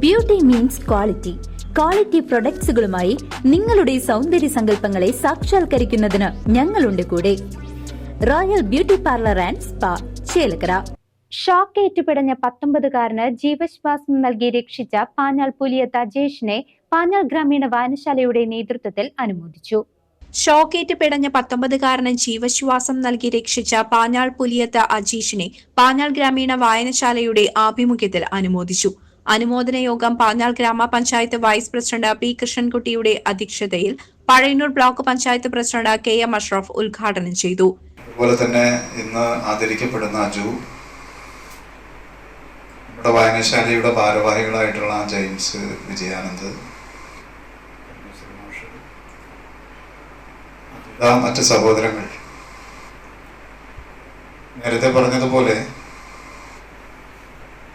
Beauty means quality quality പ്രൊഡക്ട്സുകളുമായി നിങ്ങളുടെ സൗന്ദര്യ സങ്കല്പങ്ങളെ സാക്ഷാത്കരിക്കുന്നതിന് ഞങ്ങളുണ്ട് കൂടെ. Royal beauty parlour and spa Chelakkara. Shock ഏറ്റുപിടഞ്ഞ പത്തൊമ്പതുകാരന് ജീവശ്വാസം നൽകി രക്ഷിച്ച പാഞ്ഞാൾ പുലിയത്ത ജേഷിനെ പാഞ്ഞാൾ ഗ്രാമീണ വായനശാലയുടെ നേതൃത്വത്തിൽ അനുമോദിച്ചു. ഷോക്കേറ്റ് പിടഞ്ഞ പത്തൊമ്പതുകാരന് ജീവശ്വാസം നൽകി രക്ഷിച്ച പാഞ്ഞാൾ പുലിയത്ത അജീഷിനെ പാഞ്ഞാൾ ഗ്രാമീണ വായനശാലയുടെ ആഭിമുഖ്യത്തിൽ അനുമോദിച്ചു. അനുമോദന യോഗം പാഞ്ഞാൾ ഗ്രാമപഞ്ചായത്ത് വൈസ് പ്രസിഡന്റ് പി കൃഷ്ണൻകുട്ടിയുടെ അധ്യക്ഷതയിൽ Pazhayannur block panchayat president K M Ashraf ഉദ്ഘാടനം ചെയ്തു. അതുപോലെ തന്നെ ഇന്ന് ആദരിക്കപ്പെടുന്ന അജു നമ്മുടെ വായനശാലയുടെ ഭാരവാഹികളായിട്ടുള്ള ജെയിംസ് വിജയാനന്ദ് മറ്റ് സഹോദരങ്ങൾ. നേരത്തെ പറഞ്ഞതുപോലെ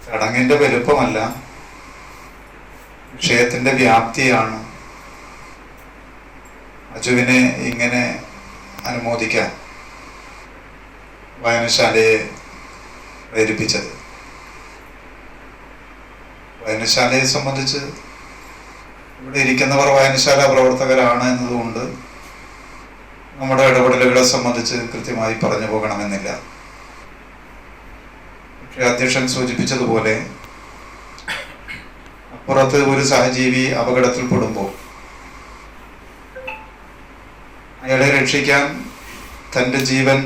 ചടങ്ങിന്റെ വലുപ്പമല്ല. വിഷയത്തിന്റെ വ്യാപ്തിയാണ്. അജുവിനെ ഇങ്ങനെ അനുമോദിക്കാൻ വായനശാലയെ പ്രേരിപ്പിച്ചത്. വായനശാലയെ സംബന്ധിച്ച് ഇവിടെ ഇരിക്കുന്നവർ വായനശാല പ്രവർത്തകരാണ് എന്നതുകൊണ്ട് നമ്മുടെ ഇടപെടലുകളെ സംബന്ധിച്ച് കൃത്യമായി പറഞ്ഞു പോകണമെന്നില്ല. അധ്യക്ഷൻ സൂചിപ്പിച്ചതുപോലെ അപ്പുറത്ത് ഒരു സഹജീവി അപകടത്തിൽപ്പെടുമ്പോൾ അയാളെ രക്ഷിക്കാൻ തന്റെ ജീവൻ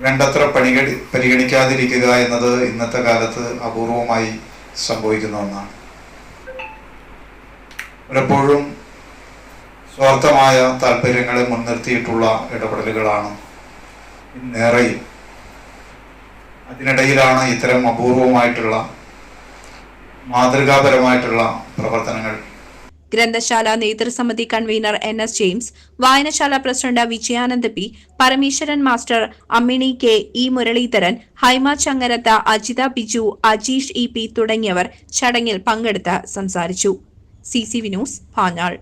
വേണ്ടത്ര പണികടി പരിഗണിക്കാതിരിക്കുക എന്നത് ഇന്നത്തെ കാലത്ത് അപൂർവമായി സംഭവിക്കുന്ന ഒന്നാണ്. പലപ്പോഴും സ്വാർത്ഥമായ താല്പര്യങ്ങളെ മുൻനിർത്തിയിട്ടുള്ള ഇടപെടലുകളാണ് ഇന്നേറെയും അതിനിടയിലാണ് ഇത്തരം അപൂർവമായിട്ടുള്ള മാതൃകാപരമായിട്ടുള്ള പ്രവർത്തനങ്ങൾ. ഗ്രന്ഥശാല നേതൃസമിതി കൺവീനർ എൻ എസ് ജെയിംസ് വായനശാല president Vijayananda P Parameswaran master Ammini K E Muralidharan Haima Changaratha Ajitha Biju Ajeesh E P തുടങ്ങിയവർ ചടങ്ങിൽ പങ്കെടുത്ത് സംസാരിച്ചു. C C V news Panjal.